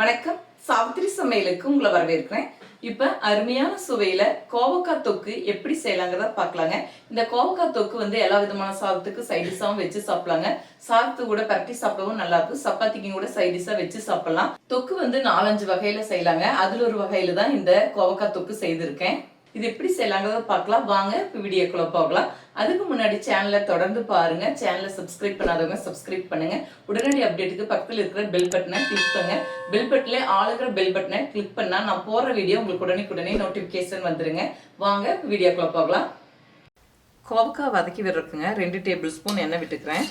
வணக்கம். சாவித்திரி சமையலுக்கு உங்களை வரவேற்கிறேன். இப்ப அருமையான சுவையில கோவக்காய் தொக்கு எப்படி செய்யலாங்கிறத பார்க்கலாங்க. இந்த கோவக்காய் தொக்கு வந்து எல்லா விதமான சாதத்துக்கு சைடிஷாவும் வச்சு சாப்பிடலாங்க. சாதத்து கூட பரட்டி சாப்பிடவும் நல்லா இருக்கும். சப்பாத்திக்கும் கூட சைடிஷா வச்சு சாப்பிடலாம். தொக்கு வந்து நாலஞ்சு வகையில செய்யலாங்க. அதுல ஒரு வகையில தான் இந்த கோவக்காய் தொக்கு செய்திருக்கேன். இது எப்படி செய்யலாங்கிறத பார்க்கலாம். வாங்க இப்போ வீடியோக்குள்ள போகலாம். அதுக்கு முன்னாடி சேனலை தொடர்ந்து பாருங்க. சேனலை சப்ஸ்கிரைப் பண்ணாதவங்க சப்ஸ்கிரைப் பண்ணுங்க. உடனடி அப்டேட்டுக்கு பக்கத்தில் இருக்கிற பெல் பட்டனை கிளிக் பண்ணுங்க. பெல் பட்டன்ல ஆளுகிற பெல் பட்டனை கிளிக் பண்ணா நான் போற வீடியோ உங்களுக்கு உடனே நோட்டிபிகேஷன் வந்துருங்க. வாங்க இப்போ வீடியோக்குள்ள போகலாம். கோவக்காய் வதக்கி விடுறதுக்குங்க. ரெண்டு டேபிள் ஸ்பூன் எண்ணெய் விட்டுக்கிறேன்.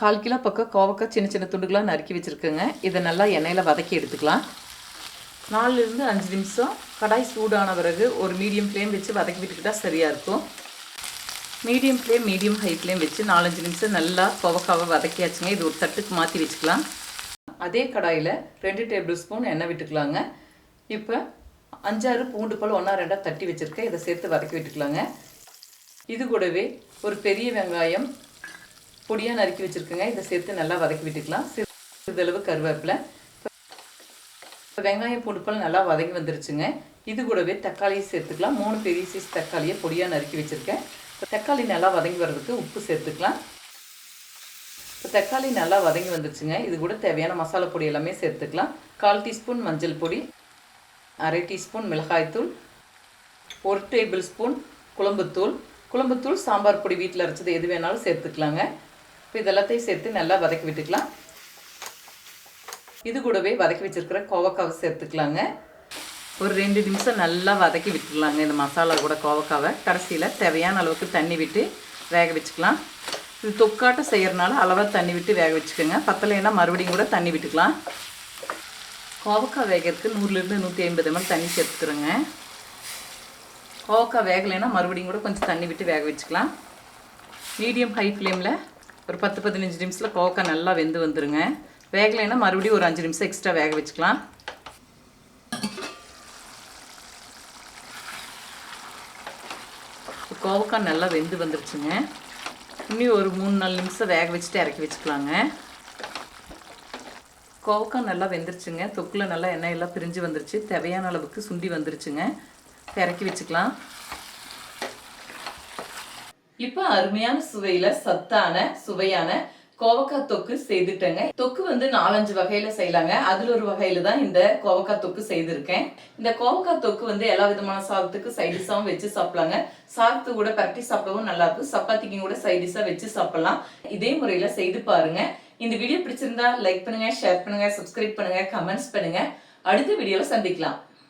கால் கிலோ பக்கம் கோவக்காய் சின்ன சின்ன துண்டுகளாக நறுக்கி வச்சுருக்குங்க. இதை நல்லா எண்ணெயில் வதக்கி எடுத்துக்கலாம். நாலுலேருந்து அஞ்சு நிமிஷம் கடாய் சூடான பிறகு ஒரு மீடியம் ஃப்ளேம் வச்சு வதக்கி விட்டுக்கிட்டால் சரியாக இருக்கும். Medium flame medium high flame வச்சு நாலஞ்சு நிமிஷம் நல்லா கோவக்காவை வதக்கியாச்சுங்க. இது ஒரு தட்டுக்கு மாற்றி வச்சுக்கலாம். அதே கடாயில் ரெண்டு டேபிள் ஸ்பூன் எண்ணெய் விட்டுக்கலாங்க. இப்போ அஞ்சாறு பூண்டு பழம் ஒன்றா ரெண்டாக தட்டி வச்சுருக்கேன். இதை சேர்த்து வதக்கி விட்டுக்கலாங்க. இது கூடவே ஒரு பெரிய வெங்காயம் பொடியாக நறுக்கி வச்சுருக்கேங்க. இதை சேர்த்து நல்லா வதக்கி விட்டுக்கலாம். சிறிதளவு கருவேப்பிலை. இப்போ வெங்காயம் பொடுப்பெல்லாம் நல்லா வதங்கி வந்துருச்சுங்க. இது கூடவே தக்காளியை சேர்த்துக்கலாம். மூணு பெரிய சைஸ் தக்காளியை பொடியாக நறுக்கி வச்சுருக்கேன். இப்போ தக்காளி நல்லா வதங்கி வர்றதுக்கு உப்பு சேர்த்துக்கலாம். இப்போ தக்காளி நல்லா வதங்கி வந்துருச்சுங்க. இது கூட தேவையான மசாலா பொடி எல்லாமே சேர்த்துக்கலாம். கால் டீஸ்பூன் மஞ்சள் பொடி அரை டீஸ்பூன் மிளகாய்த்தூள் ஒரு டேபிள் ஸ்பூன் குழம்புத்தூள் குழம்புத்தூள் சாம்பார் பொடி வீட்டில் அரைச்சது எது வேணாலும் சேர்த்துக்கலாங்க. இப்போ இதெல்லாத்தையும் சேர்த்து நல்லா வதக்கி விட்டுக்கலாம். இது கூடவே வதக்கி வச்சிருக்கிற கோவக்காவை சேர்த்துக்கலாங்க. ஒரு ரெண்டு நிமிஷம் நல்லா வதக்கி விட்டுடலாங்க இந்த மசாலா கூட கோவக்காவை. கடைசியில் தேவையான அளவுக்கு தண்ணி விட்டு வேக வச்சுக்கலாம். இது தொக்காட்டம் செய்கிறனால அளவாக தண்ணி விட்டு வேக வச்சுக்கோங்க. பத்தலைன்னா மறுபடியும் கூட தண்ணி விட்டுக்கலாம். கோவக்காய் வேகிறதுக்கு நூறுலேருந்து நூற்றி ஐம்பது எம்எல் தண்ணி சேர்த்துக்கிறோங்க. கோவக்காய் வேகலைன்னா மறுபடியும் கூட கொஞ்சம் தண்ணி விட்டு வேக வச்சுக்கலாம். மீடியம் ஹை ஃப்ளேமில் ஒரு பத்து பதினஞ்சு நிமிஷத்தில் கோவக்காய் நல்லா வெந்து வந்துடுங்க வேகலைன்னா மறுபடியும் ஒரு அஞ்சு நிமிஷம் எக்ஸ்ட்ரா வேக வச்சுக்கலாம். கோவக்காய் நல்லா வெந்து வந்துருச்சுங்க. இன்னும் ஒரு மூணு நாலு நிமிஷம் வேக வச்சுட்டு இறக்கி வச்சுக்கலாங்க. கோவக்காய் நல்லா வெந்துருச்சுங்க. தொக்கில் நல்லா எண்ணெய் எல்லாம் பிரிஞ்சு வந்துருச்சு. தேவையான அளவுக்கு சுண்டி வந்துருச்சுங்க. இறக்கி வச்சுக்கலாம். இப்போ அருமையான சுவையில் சத்தான சுவையான கோவக்காய் தொக்கு செய்துட்டேங்க. தொக்கு வந்து நாலஞ்சு வகையில செய்யலாங்க. அதுல ஒரு வகையில தான் இந்த கோவக்காய் தொக்கு செய்திருக்கேன். இந்த கோவக்காய் தொக்கு வந்து எல்லா விதமான சாதத்துக்கு சைடிஷாவும் வச்சு சாப்பிடலாங்க. சாதத்து கூட பரட்டி சாப்பிடவும் நல்லா இருக்கும். சப்பாத்திக்கும் கூட சைடிஷா வச்சு சாப்பிடலாம். இதே முறையில செய்து பாருங்க. இந்த வீடியோ பிடிச்சிருந்தா லைக் பண்ணுங்க ஷேர் பண்ணுங்க சப்ஸ்கிரைப் பண்ணுங்க கமெண்ட்ஸ் பண்ணுங்க. அடுத்த வீடியோல சந்திக்கலாம்.